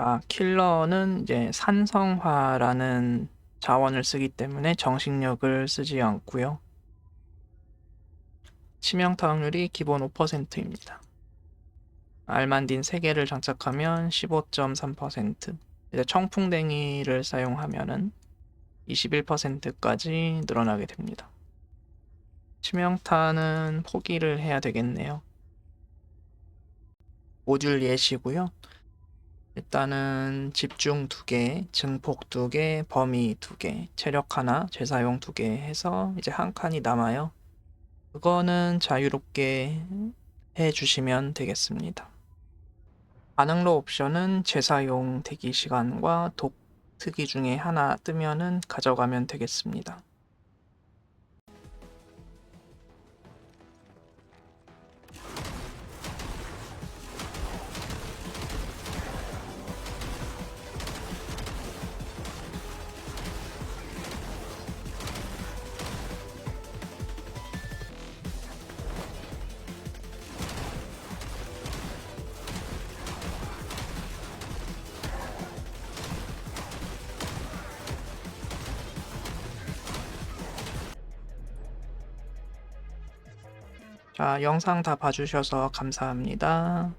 아, 킬러는 이제 산성화라는 자원을 쓰기 때문에 정식력을 쓰지 않고요. 치명타 확률이 기본 5%입니다. 알만딘 3개를 장착하면 15.3%, 이제 청풍댕이를 사용하면은 21%까지 늘어나게 됩니다. 치명타는 포기를 해야 되겠네요. 모듈 예시고요. 일단은 집중 2개, 증폭 2개, 범위 2개, 체력 하나, 재사용 2개 해서 이제 한 칸이 남아요. 그거는 자유롭게 해주시면 되겠습니다. 반응로 옵션은 재사용 대기 시간과 독 특이 중에 하나 뜨면은 가져가면 되겠습니다. 자, 영상 다 봐주셔서 감사합니다.